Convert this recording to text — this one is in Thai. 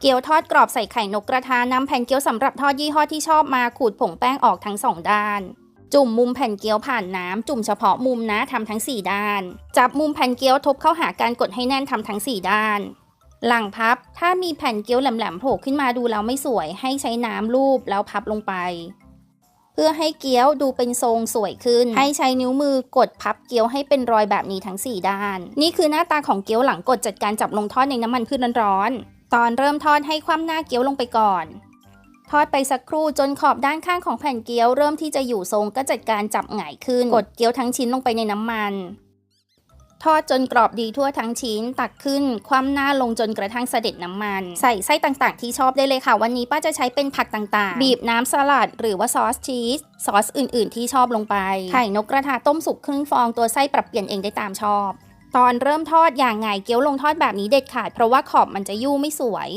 เกี๊ยวทอดกรอบใส่ไข่นกกระทานำแผ่นเกี๊ยวสำหรับทอดยี่ห้อที่ชอบมาขูดผงแป้งออกทั้งสองด้าน จุ่มมุมแผ่นเกี๊ยวผ่านน้ำจุ่มเฉพาะมุมนะทำทั้ง 4 ด้าน จับมุมแผ่นเกี๊ยวทบเข้าหาการกดให้แน่นทำทั้ง 4 ด้าน หลังพับ ถ้ามีแผ่นเกี๊ยวแหลมๆโผล่ขึ้นมาดูแล้วไม่สวย ให้ใช้น้ำลูบแล้วพับลงไป เพื่อให้เกี๊ยวดูเป็นทรงสวยขึ้น ให้ใช้นิ้วมือกดพับเกี๊ยวให้เป็นรอยแบบนี้ทั้ง 4 ด้าน นี่คือหน้าตาของเกี๊ยวหลังกดจัดการจับลงทอดในน้ำมันพืชร้อนๆ ตอนเริ่มทอดให้คว่ำหน้าเกี๊ยวลงไปก่อน ทอดไปสักครู่จนขอบด้านข้างของแผ่นเกี๊ยวเริ่มที่จะอยู่ทรงก็จัดการจับหงายขึ้น กดเกี๊ยวทั้งชิ้นลงไปในน้ำมัน ทอดจนกรอบดีทั่วทั้งชิ้น ตักขึ้น คว่ำหน้าลงจนกระทั่งเสด็จน้ำมัน ใส่ไส้ต่างๆ ที่ชอบได้เลยค่ะ วันนี้ป้าจะใช้เป็นผักต่างๆ บีบน้ำสลัดหรือว่าซอสชีสซอสอื่น ๆ ที่ชอบลงไปไข่นกกระทาต้มสุกครึ่งฟองตัวไส้ปรับเปลี่ยนเองได้ตามชอบ ตอนเริ่มทอดอย่างไงเกี๊ยวลงทอดแบบนี้เด็ดขาด เพราะว่าขอบมันจะยู่ไม่สวย